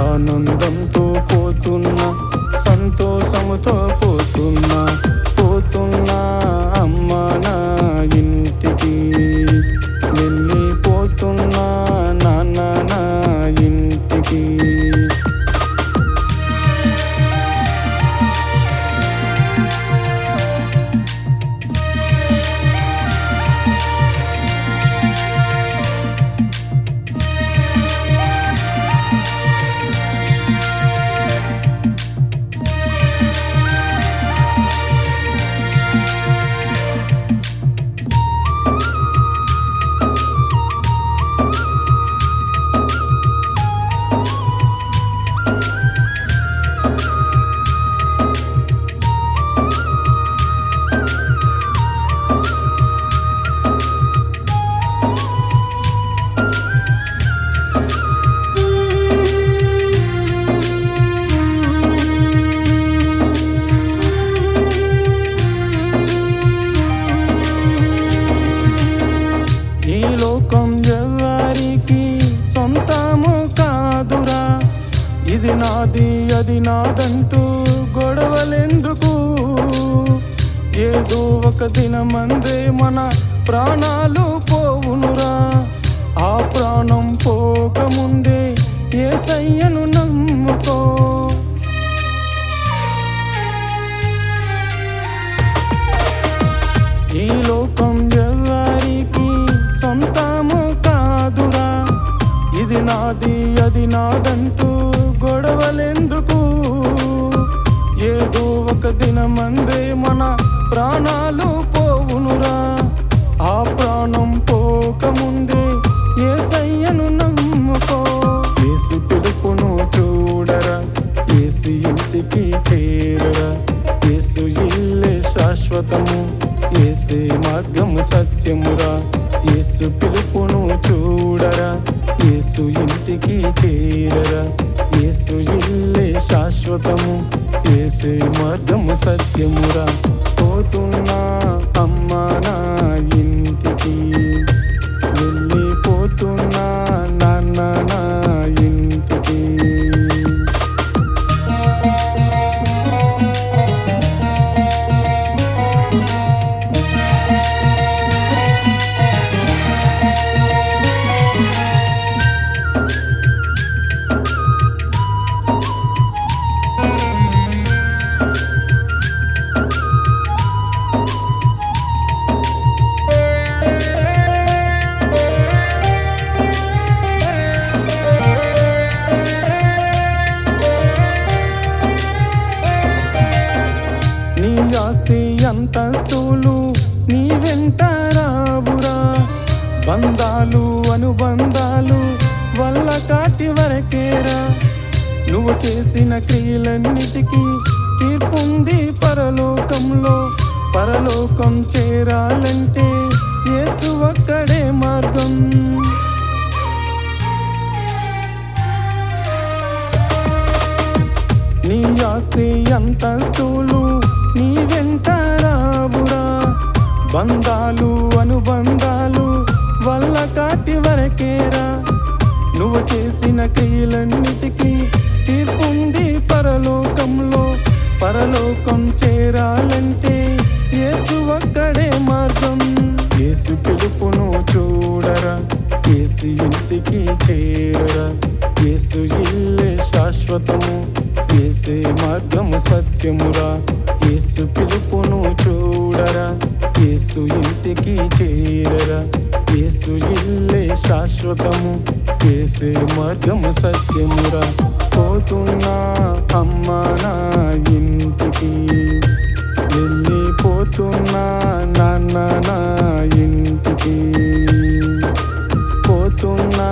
ఆనందంతో ఇది నాది అది నాదంటూ గొడవలెందుకు? ఏదో ఒక దినమందే మన ప్రాణాలు పోవునురా. ప్రాణాలు పోవునురా. ఆ ప్రాణం పోకముందే ఏసయ్యను నమ్ముకో. ఏసు పిలుపును చూడరా. ఏసు ఇంటికి చేరరా. ఏసు ఇల్లే శాశ్వతము. ఏసే మార్గము సత్యమురా. ఏసు పిలుపును చూడరా. ఏసు ఇంటికి చేరరా. ఏసు ఇల్లే శాశ్వతము. ఏసే మార్గము సత్యమురా. పోతున్నా అమ్మా ఆస్తి అంతస్తులు నీ వెంట రావురా. బంధాలు అనుబంధాలు వల్ల కాటి వరకేరా. నువ్వు చేసిన క్రియలన్నిటికీ తీర్పుంది పరలోకంలో. పరలోకం చేరాలంటే యేసు ఒక్కడే మార్గం. నీ ఆస్తి అంతస్తులు నీ వెంట బంధాలు అనుబంధాలు వల్ల కాటి వరకేరా? నువ్వు చేసిన క్రియలన్నిటికీ తీర్పుంది పరలోకంలో. పరలోకం చేరాలంటే యేసు ఒక్కడే మార్గం. యేసు ఇంటికి చేరరా. యేసు ఇల్లే శాశ్వతము. చేసే మార్గము సత్యమురా. పోతున్నా అమ్మా నా ఇంటికి. వెళ్ళిపోతున్నా నాన్న నా ఇంటికి. పోతున్నా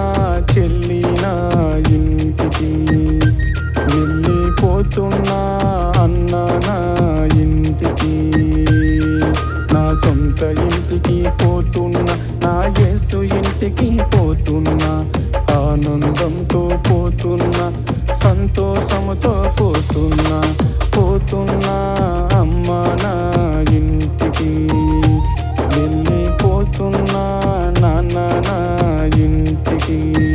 చెల్లి నా ఇంటికి. వెళ్ళిపోతున్నా వెతికిపోతున్నా ఆనందంతో పోతున్నా సంతోషముతో పోతున్నా పోతున్నా అమ్మా నా ఇంటికి. వెళ్ళిపోతున్నా నాన్న నా ఇంటికి.